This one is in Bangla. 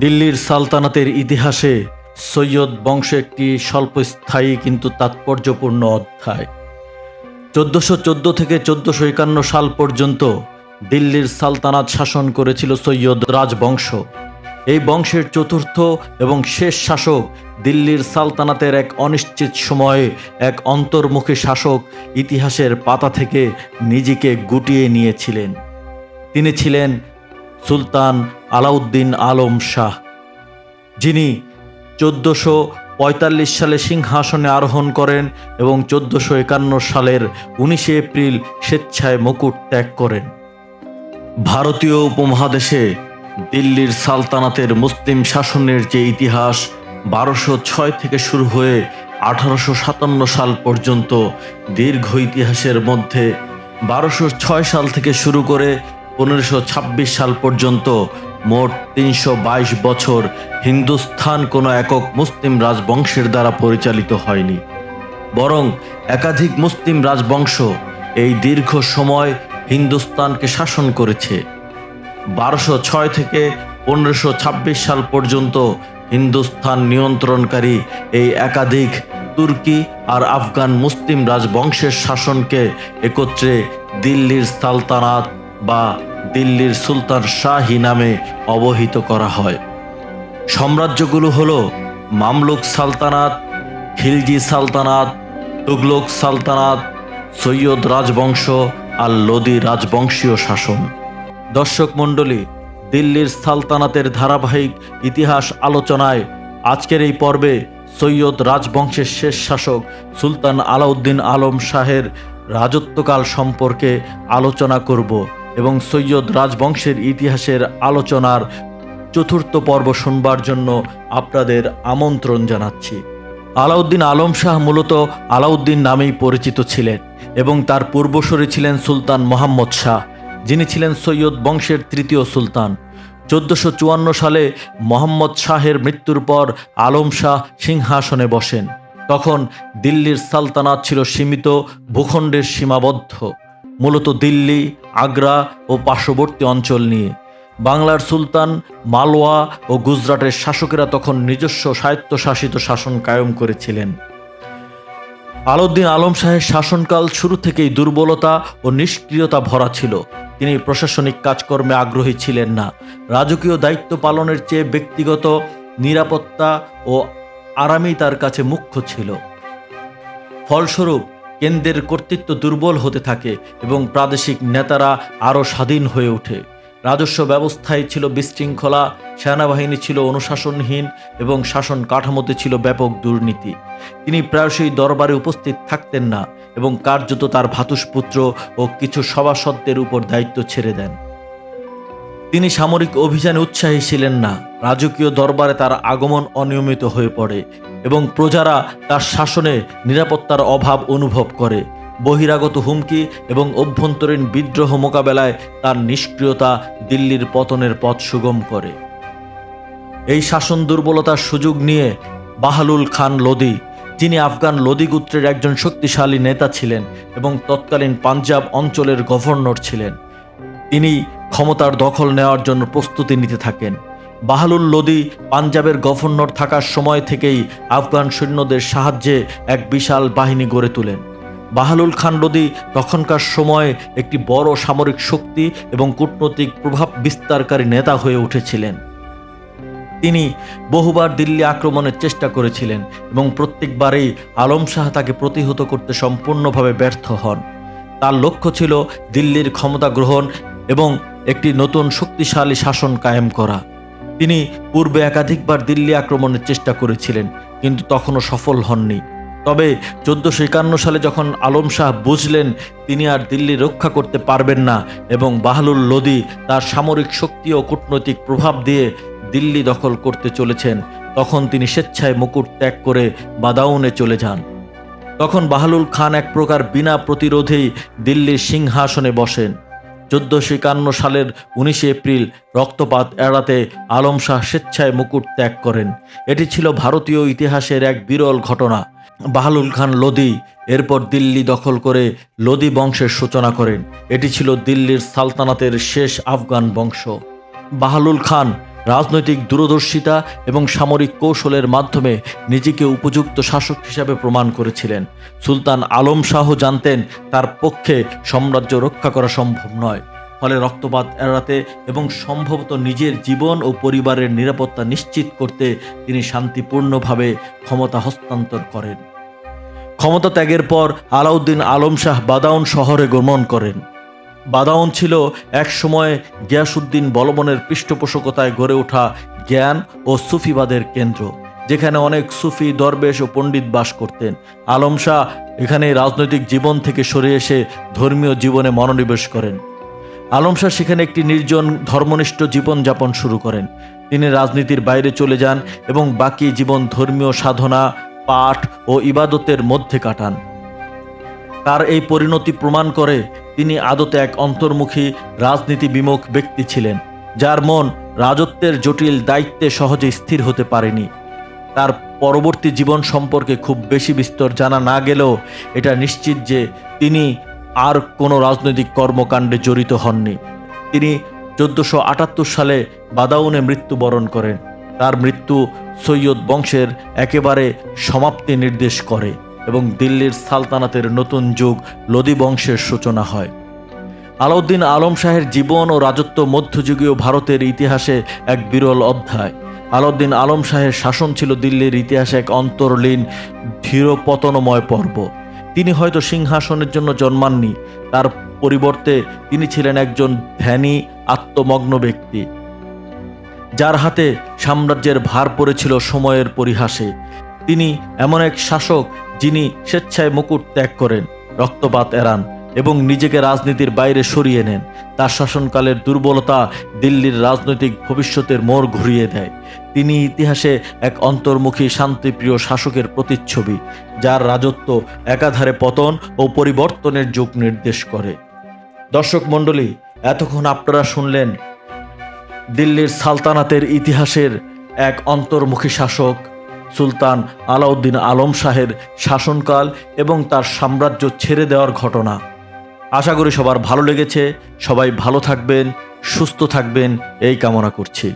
দিল্লির সালতানাতের ইতিহাসে সৈয়দ বংশ একটি স্বল্পস্থায়ী কিন্তু তাৎপর্যপূর্ণ অধ্যায়। চোদ্দোশো চোদ্দ থেকে চোদ্দোশো একান্ন সাল পর্যন্ত দিল্লির সালতানাত শাসন করেছিল সৈয়দ রাজবংশ। এই বংশের চতুর্থ এবং শেষ শাসক দিল্লির সালতানাতের এক অনিশ্চিত সময়ে এক অন্তর্মুখী শাসক ইতিহাসের পাতা থেকে নিজেকে গুটিয়ে নিয়েছিলেন। তিনি ছিলেন সুলতান আলাউদ্দিন আলম শাহ, যিনি চোদ্দোশো পঁয়তাল্লিশ সালে সিংহাসনে আরোহণ করেন এবং চোদ্দোশো একান্ন সালের উনিশে এপ্রিল স্বেচ্ছায় মুকুট ত্যাগ করেন। ভারতীয় উপমহাদেশে দিল্লির সালতানাতের মুসলিম শাসনের যে ইতিহাস বারোশো ছয় থেকে শুরু হয়ে আঠারোশো সাতান্ন সাল পর্যন্ত দীর্ঘ ইতিহাসের মধ্যে বারোশো ছয় সাল থেকে শুরু করে পনেরোশো সাল পর্যন্ত মোট তিনশো বাইশ বছর হিন্দুস্থান কোনো একক মুসলিম রাজবংশের দ্বারা পরিচালিত হয়নি। বরং একাধিক মুসলিম রাজবংশ এই দীর্ঘ সময় হিন্দুস্তানকে শাসন করেছে। বারোশো ছয় থেকে পনেরোশো সাল পর্যন্ত হিন্দুস্থান নিয়ন্ত্রণকারী এই একাধিক তুর্কি আর আফগান মুসলিম রাজবংশের শাসনকে একত্রে দিল্লির সালতানাত বা দিল্লির সুলতান শাহী নামে অবহিত করা হয়। সাম্রাজ্যগুলো হলো মামলুক সালতানাত, খিলজি সালতানাত, তুগলক সালতানাত, সৈয়দ রাজবংশ আর লোদি রাজবংশীয় শাসন। দর্শক মণ্ডলী, দিল্লির সালতানাতের ধারাবাহিক ইতিহাস আলোচনায় আজকের এই পর্বে সৈয়দ রাজবংশের শেষ শাসক সুলতান আলাউদ্দিন আলম শাহের রাজত্বকাল সম্পর্কে আলোচনা করব। এবং সৈয়দ রাজবংশের ইতিহাসের আলোচনার চতুর্থ পর্ব শুনবার জন্য আপনাদের আমন্ত্রণ জানাচ্ছি। আলাউদ্দিন আলম শাহ মূলত আলাউদ্দিন নামেই পরিচিত ছিলেন এবং তার পূর্বসূরি ছিলেন সুলতান মোহাম্মদ শাহ, যিনি ছিলেন সৈয়দ বংশের তৃতীয় সুলতান। চোদ্দশো চুয়ান্ন সালে মোহাম্মদ শাহের মৃত্যুর পর আলম শাহ সিংহাসনে বসেন। তখন দিল্লির সালতানাত ছিল সীমিত, ভূখণ্ডের সীমাবদ্ধ। মূলত দিল্লি আগ্রা ও পার্শ্ববর্তী অঞ্চল নিয়ে। বাংলার সুলতান, মালওয়া ও গুজরাটের শাসকেরা তখন নিজস্ব স্বায়ত্তশাসিত শাসন কায়েম করেছিলেন। আলাউদ্দিন আলম শাহের শাসনকাল শুরু থেকেই দুর্বলতা ও নিষ্ক্রিয়তা ভরা ছিল। তিনি প্রশাসনিক কাজকর্মে আগ্রহী ছিলেন না। রাজকীয় দায়িত্ব পালনের চেয়ে ব্যক্তিগত নিরাপত্তা ও আরামই তার কাছে মুখ্য ছিল। ফলস্বরূপ কেন্দ্রের কর্তৃত্ব দুর্বল হতে থাকে এবং প্রাদেশিক নেতারা আরও স্বাধীন হয়ে ওঠে। রাজস্ব ব্যবস্থায় ছিল বিশৃঙ্খলা, সেনাবাহিনী ছিল অনুশাসনহীন এবং শাসন কাঠামোতে ছিল ব্যাপক দুর্নীতি। তিনি প্রায়শই দরবারে উপস্থিত থাকতেন না এবং কার্যত তার ভাতুষপুত্র ও কিছু সভাসদদের উপর দায়িত্ব ছেড়ে দেন। তিনি সামরিক অভিযানে উৎসাহী ছিলেন না। রাজকীয় দরবারে তার আগমন অনিয়মিত হয়ে পড়ে। এবং প্রজারা তার শাসনে নিরাপত্তার অভাব অনুভব করে। বহিরাগত হুমকি এবং অভ্যন্তরীণ বিদ্রোহ মোকাবেলায় তার নিষ্ক্রিয়তা দিল্লির পতনের পথ সুগম করে। এই শাসন দুর্বলতার সুযোগ নিয়ে বাহালুল খান লোদি, যিনি আফগান লোদি গোত্রের একজন শক্তিশালী নেতা ছিলেন এবং তৎকালীন পাঞ্জাব অঞ্চলের গভর্নর ছিলেন, তিনি ক্ষমতার দখল নেওয়ার জন্য প্রস্তুতি নিতে থাকেন। বাহালুল লোদি পাঞ্জাবের গভর্নর থাকার সময় থেকেই আফগান সৈন্যদের সাহায্যে এক বিশাল বাহিনী গড়ে তোলেন। বাহালুল খান লোদি তখনকার সময়ে একটি বড় সামরিক শক্তি এবং কূটনৈতিক প্রভাব বিস্তারকারী নেতা হয়ে উঠেছিলেন। তিনি বহুবার দিল্লি আক্রমণের চেষ্টা করেছিলেন এবং প্রত্যেকবারেই আলম শাহ তাকে প্রতিহত করতে সম্পূর্ণভাবে ব্যর্থ হন। তার লক্ষ্য ছিল দিল্লির ক্ষমতা গ্রহণ এবং একটি নতুন শক্তিশালী শাসন কায়েম করা। তিনি পূর্বে একাধিকবার দিল্লি আক্রমণের চেষ্টা করেছিলেন, কিন্তু তখনও সফল হননি। তবে চোদ্দোশো একান্ন সালে যখন আলম শাহ বুঝলেন তিনি আর দিল্লি রক্ষা করতে পারবেন না এবং বাহলুল লোদি তার সামরিক শক্তি ও কূটনৈতিক প্রভাব দিয়ে দিল্লি দখল করতে চলেছেন, তখন তিনি স্বেচ্ছায় মুকুট ত্যাগ করে বাদাউনে চলে যান। তখন বাহলুল খান এক প্রকার বিনা প্রতিরোধেই দিল্লির সিংহাসনে বসেন। চোদ্দশো একান্ন সালের উনিশে এপ্রিল রক্তপাত এড়াতে আলম শাহ স্বেচ্ছায় মুকুট ত্যাগ করেন। এটি ছিল ভারতীয় ইতিহাসের এক বিরল ঘটনা। বাহালুল খান লোদি এরপর দিল্লি দখল করে লোদি বংশের সূচনা করেন। এটি ছিল দিল্লির সালতানাতের শেষ আফগান বংশ। বাহালুল খান রাজনৈতিক দূরদর্শিতা এবং সামরিক কৌশলের মাধ্যমে নিজেকে উপযুক্ত শাসক হিসাবে প্রমাণ করেছিলেন। সুলতান আলম শাহ জানতেন, তার পক্ষে সাম্রাজ্য রক্ষা করা সম্ভব নয়। ফলে রক্তপাত এড়াতে এবং সম্ভবত নিজের জীবন ও পরিবারের নিরাপত্তা নিশ্চিত করতে তিনি শান্তিপূর্ণভাবে ক্ষমতা হস্তান্তর করেন। ক্ষমতা ত্যাগের পর আলাউদ্দিন আলম শাহ বাদাউন শহরে গমন করেন। বাদাউন ছিল এক সময় গিয়াসুদ্দিন বলবনের পৃষ্ঠপোষকতায় গড়ে ওঠা জ্ঞান ও সুফিবাদের কেন্দ্র, যেখানে অনেক সুফি, দরবেশ ও পণ্ডিত বাস করতেন। আলম শাহ এখানে রাজনৈতিক জীবন থেকে সরে এসে ধর্মীয় জীবনে মনোনিবেশ করেন। আলম শাহ সেখানে একটি নির্জন ধর্মনিষ্ঠ জীবনযাপন শুরু করেন। তিনি রাজনীতির বাইরে চলে যান এবং বাকি জীবন ধর্মীয় সাধনা, পাঠ ও ইবাদতের মধ্যে কাটান। তার এই পরিণতি প্রমাণ করে তিনি আদতে এক অন্তর্মুখী রাজনীতি বিমুখ ব্যক্তি ছিলেন, যার মন রাজত্বের জটিল দায়িত্বে সহজে স্থির হতে পারেনি। তার পরবর্তী জীবন সম্পর্কে খুব বেশি বিস্তর জানা না গেলেও এটা নিশ্চিত যে তিনি আর কোনো রাজনৈতিক কর্মকাণ্ডে জড়িত হননি। তিনি চোদ্দোশো আটাত্তর সালে বাদাউনে মৃত্যুবরণ করেন। তার মৃত্যু সৈয়দ বংশের একেবারে সমাপ্তি নির্দেশ করে। এবং দিল্লির সালতানাতের নতুন যুগ লোদি বংশের সূচনা হয়। আলাউদ্দিন আলম শাহের জীবন ও রাজত্ব মধ্যযুগীয় ভারতের ইতিহাসে এক বিরল অধ্যায়। আলাউদ্দিন আলম শাহের শাসন ছিল দিল্লির ইতিহাসে এক অন্তর্লীন, ধীরপতনময় পর্ব। তিনি হয়তো সিংহাসনের জন্য জন্মাননি, তার পরিবর্তে তিনি ছিলেন একজন ধ্যানী, আত্মমগ্ন ব্যক্তি, যার হাতে সাম্রাজ্যের ভার পড়েছিল সময়ের পরিহাসে। তিনি এমন এক শাসক যিনি স্বেচ্ছায় মুকুট ত্যাগ করেন, রক্তপাত এড়ান এবং নিজেকে রাজনীতির বাইরে সরিয়ে নেন। তার শাসনকালের দুর্বলতা দিল্লির রাজনৈতিক ভবিষ্যতের মোড় ঘুরিয়ে দেয়। তিনি ইতিহাসে এক অন্তর্মুখী শান্তিপ্রিয় শাসকের প্রতিচ্ছবি, যার রাজত্ব একাধারে পতন ও পরিবর্তনের যুগ নির্দেশ করে। দর্শক মণ্ডলী, এতক্ষণ আপনারা শুনলেন দিল্লির সালতানাতের ইতিহাসের এক অন্তর্মুখী শাসক সুলতান আলাউদ্দিন আলম শাহের শাসনকাল এবং তার সাম্রাজ্য ছেড়ে দেওয়ার ঘটনা। আশা করি সবার ভালো লেগেছে। সবাই ভালো থাকবেন, সুস্থ থাকবেন, এই কামনা করছি।